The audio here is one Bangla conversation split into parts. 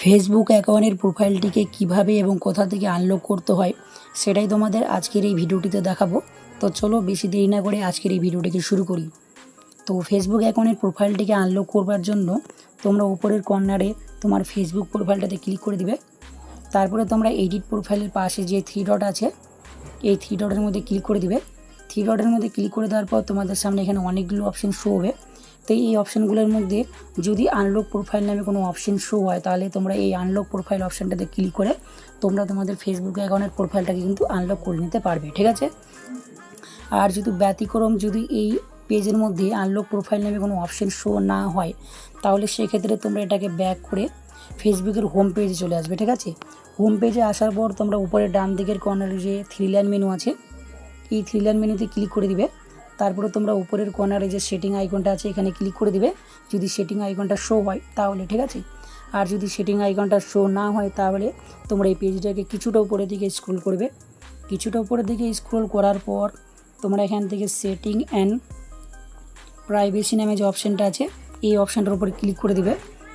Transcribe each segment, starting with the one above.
ফেসবুক অ্যাকাউন্টের প্রোফাইলটিকে কীভাবে এবং কোথা থেকে আনলক করতে হয়, সেটাই তোমাদের আজকের এই ভিডিওটিতে দেখাবো। তো চলো বেশি দেরি না করে আজকের এই ভিডিওটিকে শুরু করি। তো ফেসবুক অ্যাকাউন্টের প্রোফাইলটিকে আনলক করবার জন্য তোমরা উপরের কর্নারে তোমার ফেসবুক প্রোফাইলটাতে ক্লিক করে দিবে। তারপরে তোমরা এডিট প্রোফাইলের পাশে যে থ্রি ডট আছে, এই থ্রি ডটের মধ্যে ক্লিক করে দিবে। থ্রি ডটের মধ্যে ক্লিক করে দেওয়ার পর তোমাদের সামনে এখানে অনেকগুলো অপশন শো হবে। তো এই অপশানগুলোর মধ্যে যদি আনলক প্রোফাইল নামে কোনো অপশান শো হয়, তাহলে তোমরা এই আনলক প্রোফাইল অপশানটাতে ক্লিক করে তোমরা তোমাদের ফেসবুক অ্যাকাউন্টের প্রোফাইলটাকে কিন্তু আনলক করে নিতে পারবে, ঠিক আছে? আর যদি ব্যতিক্রম যদি এই পেজের মধ্যে আনলক প্রোফাইল নামে কোনো অপশান শো না হয়, তাহলে সেক্ষেত্রে তোমরা এটাকে ব্যাক করে ফেসবুকের হোম পেজে চলে আসবে, ঠিক আছে? হোম পেজে আসার পর তোমরা উপরে ডান দিকের কর্নারে যে থ্রি লাইন মেনু আছে, এই থ্রি লাইন মেনুতে ক্লিক করে দিবে। তারপরে তোমরা উপরের কর্নারে যে সেটিং আইকনটা আছে, এখানে ক্লিক করে দিবে। যদি সেটিং আইকনটা শো হয়, তাহলে, ঠিক আছে? আর যদি সেটিং আইকনটা শো না হয়, তাহলে তোমরা এই পেজটাকে কিছুটা উপরের দিকে স্ক্রোল করবে। কিছুটা উপরের দিকে স্ক্রোল করার পর তোমরা এখান থেকে সেটিং অ্যান্ড প্রাইভেসি নামে যে অপশানটা আছে, এই অপশানটার উপরে ক্লিক করে দিবে।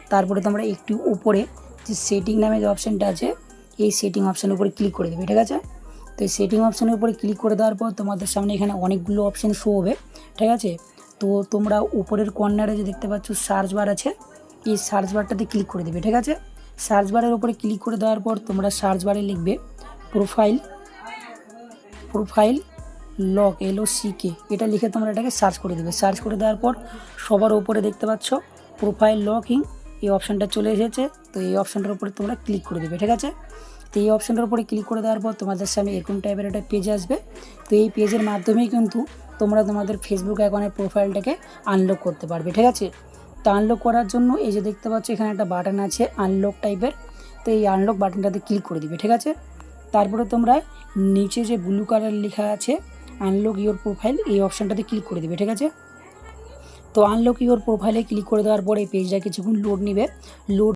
তারপরে তোমরা একটু উপরে যে সেটিং নামে যে অপশানটা আছে, এই সেটিং অপশানের উপরে ক্লিক করে দেবে, ঠিক আছে? তো সেটিং অপশানের উপরে ক্লিক করে দেওয়ার পর তোমাদের সামনে এখানে অনেকগুলো অপশান শো হবে, ঠিক আছে? তো তোমরা উপরের কর্নারে যে দেখতে পাচ্ছ সার্চ বার আছে, এই সার্চ বারটাতে ক্লিক করে দেবে, ঠিক আছে? সার্চ বারের উপরে ক্লিক করে দেওয়ার পর তোমরা সার্চ বারে লিখবে profile profile lock LO CK এটা লিখে তোমরা এটাকে সার্চ করে দেবে। সার্চ করে দেওয়ার পর সবার উপরে দেখতে পাচ্ছ প্রোফাইল লকিং এই অপশানটা চলে এসেছে, তো এই অপশানটার উপরে তোমরা ক্লিক করে দেবে, ঠিক আছে? তো এই অপশানটার উপরে ক্লিক করে দেওয়ার পর তোমাদের সামনে এরকম টাইপের একটা পেজ আসবে। তো এই পেজের মাধ্যমেই কিন্তু তোমরা তোমাদের ফেসবুক অ্যাকাউন্টের প্রোফাইলটাকে আনলক করতে পারবে, ঠিক আছে? তো আনলক করার জন্য এই যে দেখতে পাচ্ছ, এখানে একটা বাটন আছে আনলক টাইপের তো এই আনলক বাটনটাতে ক্লিক করে দিবে, ঠিক আছে? তারপরে তোমরা নিচে যে ব্লু কালার লেখা আছে আনলক ইওর প্রোফাইল এই অপশানটাতে ক্লিক করে দিবে, ঠিক আছে? তো আনলক ইওর প্রোফাইলে ক্লিক করে দেওয়ার পরে এই পেজটা কিছুক্ষণ লোড নেবে। লোড